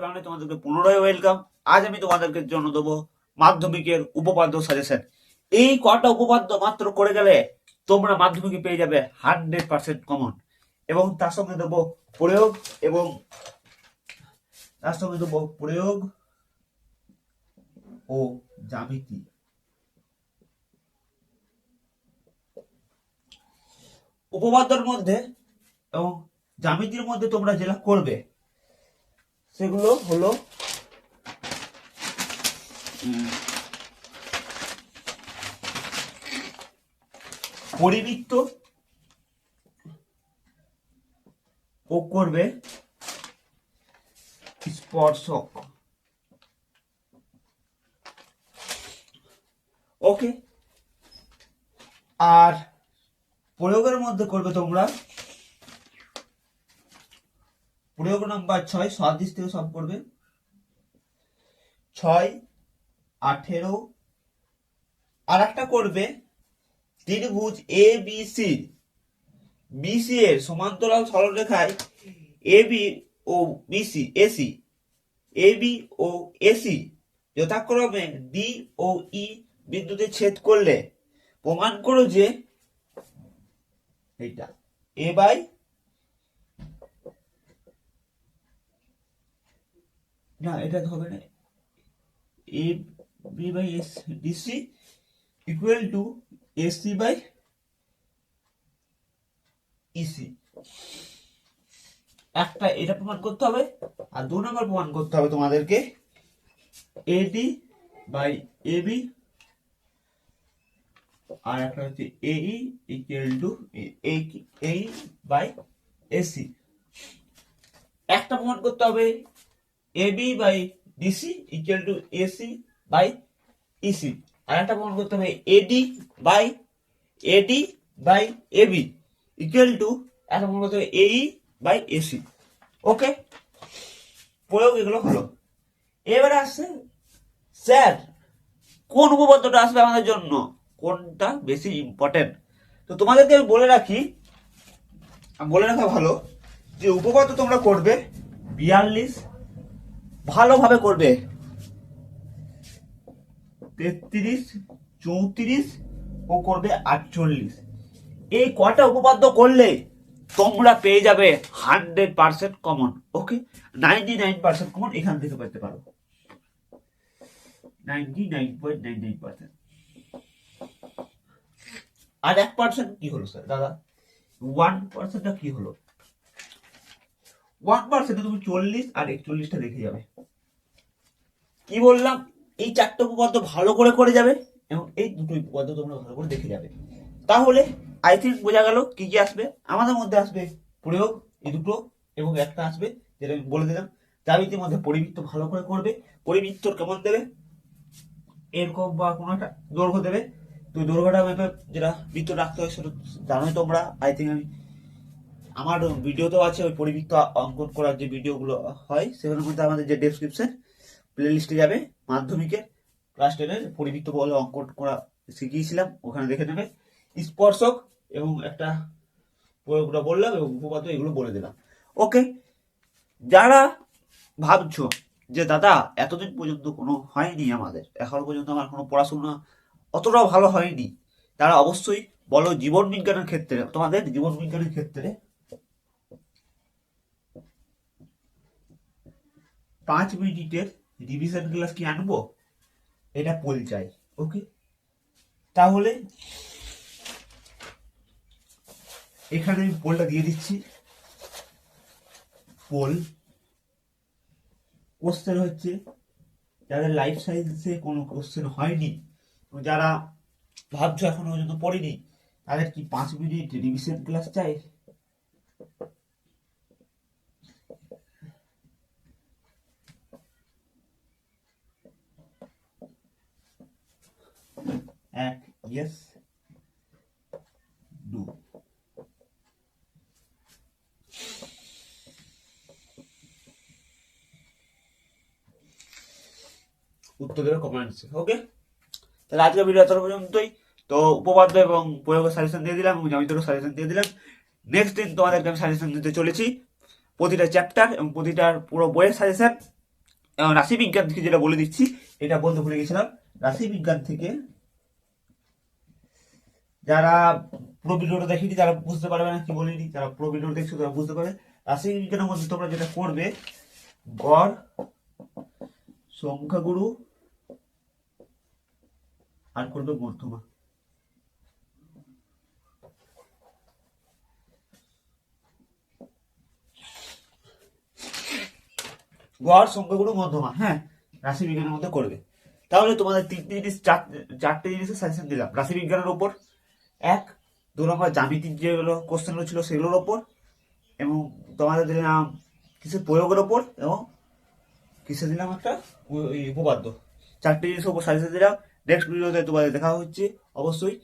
কারণে তোমাদেরকে পুনরায় ওয়েলকাম আজ আমি তোমাদেরকে জন্য মাধ্যমিকের উপপাদ্য সাজেশন এই কটা উপপাদ্য মাত্র করে গেলে তোমরা মাধ্যমিকে পেয়ে যাবে হান্ড্রেড পার্সেন্ট কমন এবং তার সঙ্গে দেবো প্রয়োগ এবং তার সঙ্গে দেবো প্রয়োগ ও জ্যামিতি। উপপাদ্যের মধ্যে এবং জ্যামিতির মধ্যে তোমরা যেটা করবে সেগুলো হলো পরিবৃত্ত ও করবে স্পর্শক। ওকে। আর প্রয়োগের মধ্যে করবে তোমরা প্রয়োগ নাম্বার ছয় সাদিশ থেকে সব করবে ছয়, আঠেরো। আর একটা করবে, ত্রিভুজ এ বি সি বিসি এর সমান্তরাল সরলরেখায় এ বি ও বিসি এসি এ বি ও এসি যথাক্রমে ডি ও ই বিন্দুতে ছেদ করলে প্রমাণ করো যে এইটা এ বাই না, এটা হবে না। A B by S DC equal to AC by EC একটা, এটা প্রমাণ করতে হবে, আর দু নম্বর প্রমাণ করতে হবে তোমাদেরকে। এডি বাই এবি আর একটা হচ্ছে এই ইকুয়াল টু এই বাই এসি একটা প্রমাণ করতে হবে AB by DC equal to AC by EC আর একটা প্রমাণ করতে হবে AD by AD by AB equal to একটা প্রমাণ করতে হবে এই বাই এসি ওকে প্রয়োগ এগুলো হলো। এবারে আসছে, স্যার, কোন উপপাদ্যটা আসবে আমাদের জন্য? কোনটা বেশি ইম্পর্টেন্ট তো তোমাদেরকে আমি বলে রাখি, বলে রাখা ভালো যে উপপাদ্য তোমরা করবে বিয়াল্লিশ ভালোভাবে করবে। তেত্রিশ চৌত্রিশ ও করবে আটচল্লিশ। এই কটা উপপাদ্য করলে তোমরা পেয়ে যাবে hundred percent common okay ninety nine percent common এখান থেকে পেতে পারো। Ninety nine point nine nine percent আর এক পার্সেন্ট কি হলো স্যার দাদা ওয়ান পার্সেন্টটা কি হলো? ওয়ান পার্সেন্টে তুমি চল্লিশ আর একচল্লিশটা দেখে যাবে। কি বললাম? এই চারটে উপপাদ্য ভালো করে করে যাবে এবং এই দুটো উপপাদ্য তোমরা ভালো করে দেখে যাবে। তাহলে আই থিঙ্ক বোঝা গেল কি কি আসবে? আমাদের মধ্যে আসবে প্রয়োগ এই দুটো, এবং একটা আসবে, যেটা আমি বলে দিলাম। জ্যামিতির মধ্যে পরিবৃত্ত ভালো করে করবে পরিবৃত্তর কেমন দেবে? এরকম বা কোনো একটা দৈর্ঘ্য দেবে। তো দৈর্ঘ্যটা যেটা বৃত্ত রাখতে হয়, সেটা জানোই তোমরা। আই থিঙ্ক আমি আমার ভিডিওতেও আছে ওই পরিবৃত্ত অঙ্কন করার যে ভিডিওগুলো হয়, সেগুলোর মধ্যে আমাদের যে ডেসক্রিপশন প্লে লিস্টে যাবে মাধ্যমিকের ক্লাস টেনের পরিবৃত্ত বলে অঙ্কন করা শিখিয়েছিলাম, ওখানে দেখে নেবে। স্পর্শক এবং একটা প্রয়োগটা বললাম এবং উপপাদ্য এগুলো বলে দিলাম। ওকে, যারা ভাবছ যে দাদা এতদিন পর্যন্ত কোনো হয়নি আমাদের, এখনও পর্যন্ত আমার কোনো পড়াশোনা অতটাও ভালো হয়নি, তারা অবশ্যই বলো জীবন বিজ্ঞানের ক্ষেত্রে, তোমাদের জীবন বিজ্ঞানের ক্ষেত্রে পাঁচ মিনিটের রিভিশন ক্লাস কি আনব? এটা পোল চাই ওকে তাহলে এখানে আমি পোলটা দিয়ে দিচ্ছি। পোল কোশ্চেন হচ্ছে যাদের লাইফ সায়েন্সে কোনো কোশ্চেন হয়নি যারা ভাবছ এখনও পর্যন্ত পড়েনি, তাদের কি পাঁচ মিনিট রিভিশন ক্লাস চাই? ইয়েস ডু উত্তর দেবে ওকে তাহলে আজকের ভিডিও এত পর্যন্তই। তো উপপাদ্য এবং প্রয়োগের সাজেশন দিয়ে দিলাম এবং জ্যামিতিরও সাজেশন দিয়ে দিলাম। নেক্সট দিন তোমাদেরকে আমি সাজেশন দিতে চলেছি। প্রতিটা চ্যাপ্টার এবং প্রতিটার পুরো বইয়ের সাজেশন এবং রাশিবিজ্ঞান থেকে যেটা বলে দিচ্ছি, এটা বলতে ভুলে গেছিলাম। রাশিবিজ্ঞান থেকে যারা পুরো ভিডিওটা দেখেনি তারা বুঝতে পারবে না কি বলিনি, যারা পুরো ভিডিও দেখছ তারা বুঝতে পারবে। রাশিবিজ্ঞানের মধ্যে তোমরা যেটা করবে, গড়, সংখ্যাগুরু, আর করবে মধ্যমা গড়, সংখ্যাগুরু মধ্যমা হ্যাঁ রাশি বিজ্ঞানের মধ্যে করবে। তাহলে তোমাদের তিনটে জিনিস, চার- চারটে জিনিসের সাজেশন দিলাম। রাশি বিজ্ঞানের ওপর এক, দু নম্বর জ্যামিতির যেগুলো কোশ্চেনগুলো ছিল সেগুলোর ওপর এবং তোমাদের দিলাম কিসের প্রয়োগের ওপর এবং কিসে দিলাম একটা? উপপাদ্য। চারটে জিনিসের ওপর সাজেশন দিলাম নেক্সট ভিডিওতে তোমাদের দেখা হচ্ছে, অবশ্যই।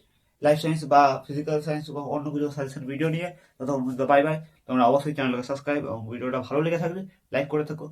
লাইফ সায়েন্স বা ফিজিক্যাল সায়েন্স বা অন্য কিছু সাজেশন ভিডিও নিয়ে। ততক্ষণ বাই বাই তোমরা অবশ্যই চ্যানেলকে সাবস্ক্রাইব এবং ভিডিওটা ভালো লেগে থাকলে লাইক করে থাকো।